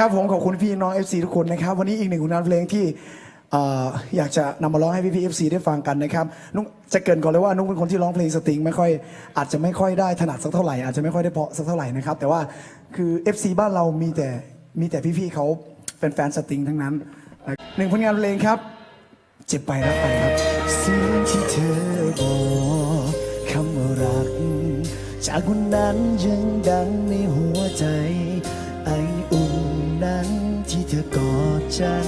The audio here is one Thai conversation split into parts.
ครับผมขอบคุณพี่น้อง FC ทุกคนนะครับ วันนี้อีกหนึ่งผลงานเพลงที่เอ่ออยากจะนำมาร้องให้พี่พี่ FC ได้ฟังกันนะครับนุ๊กจะเกรินก่อนเลยว่านุ๊กเป็นคนที่ร้องเพลงสตริงไม่ค่อยอาจจะไม่ค่อยได้ถนัดสักเท่าไหร่อาจจะไม่ค่อยได้เพราะสักเท่าไหร่นะครับแต่ว่าคือ FC บ้านเรามีแต่มีแต่พี่พี่ๆเขาเป็นแฟนสตริงทั้งนั้นหนึ่งผลงานเพลงครับ เจ็บไปรักไปครับสิ่งที่เธอบอกคำว่ารัก จากวันนั้นยังดังในหัวใจไออุ่น นั้นที่เธอกอดฉัน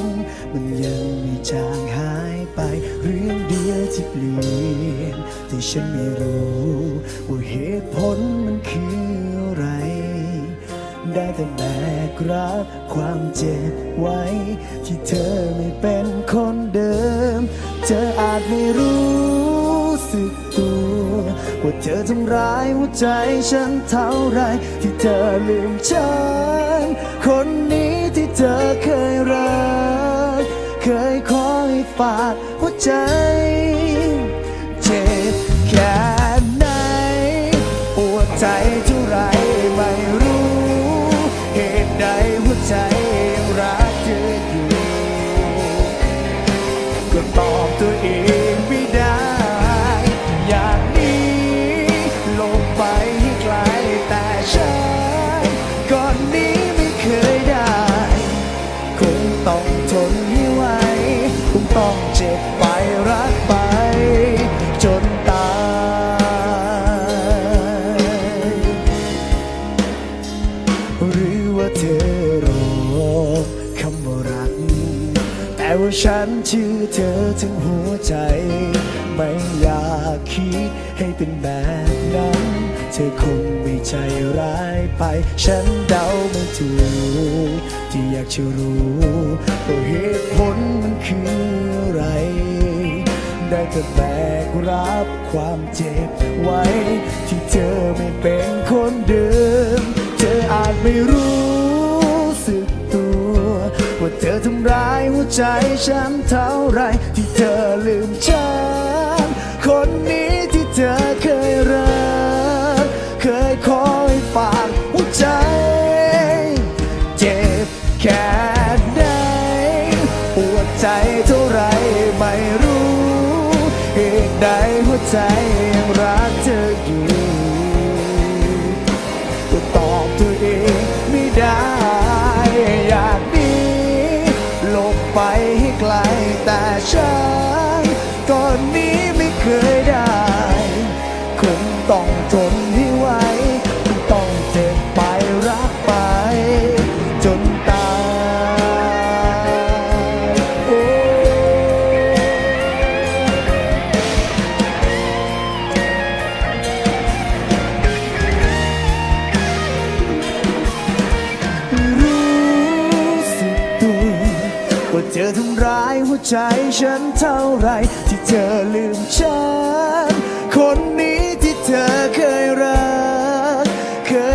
มันยังไม่จางหายไป เรื่องเดียวที่เปลี่ยนแต่ฉันไม่รู้ว่าเหตุผลมันคืออะไร ได้แต่แบกรับความเจ็บไว้ ที่เธอไม่เป็นคนเดิม เธออาจไม่รู้สึกตัวว่าเธอทำร้ายหัวใจฉันเท่าไรที่เธอลืมฉัน ว่าฉันชื่อเธอทั้งหัวใจ ไม่อยากคิดให้เป็นแบบนั้น เธอคงไม่ใจร้ายไป ฉันเดาไม่ถูก ที่อยากจะรู้ว่าเหตุผลมันคืออะไร ได้แต่แบกรับความเจ็บไว้ ที่เธอไม่เป็นคนเดิม เธออาจไม่รู้สึกตัว ว่าเธอทำร้าย ใจฉันเท่าไรที่เธอลืมฉัน คนนี้ที่เธอเคยรัก เคยคอยฝากหัวใจ เจ็บแค่ไหนปวดใจเท่าไรไม่รู้เหตุใดหัวใจยังรักเธออยู่ ทนให้ไหวต้องเจ็บไปรักไป จนตายโอ้รู้สึกตัวว่าเธอทำร้ายหัวใจฉันเท่าไรที่เธอลืมฉันคน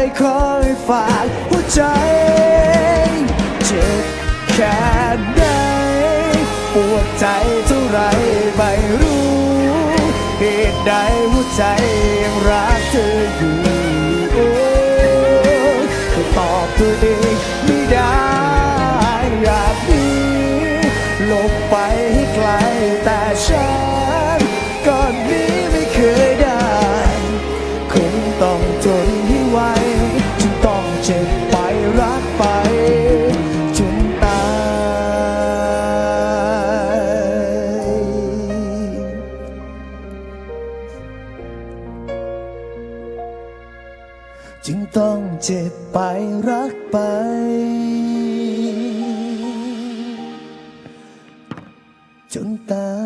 เคยคอยฝากหัวใจเจ็บแค่ไหนปวดใจเท่าไรไม่รู้ เหตุใดหัวใจยังรักเธออยู่โอ้ก็ตอบตัวเองไม่ได้อยากนีหลบไปให้ไกลแต่ฉัน จึงต้องเจ็บไปรักไป จนตาย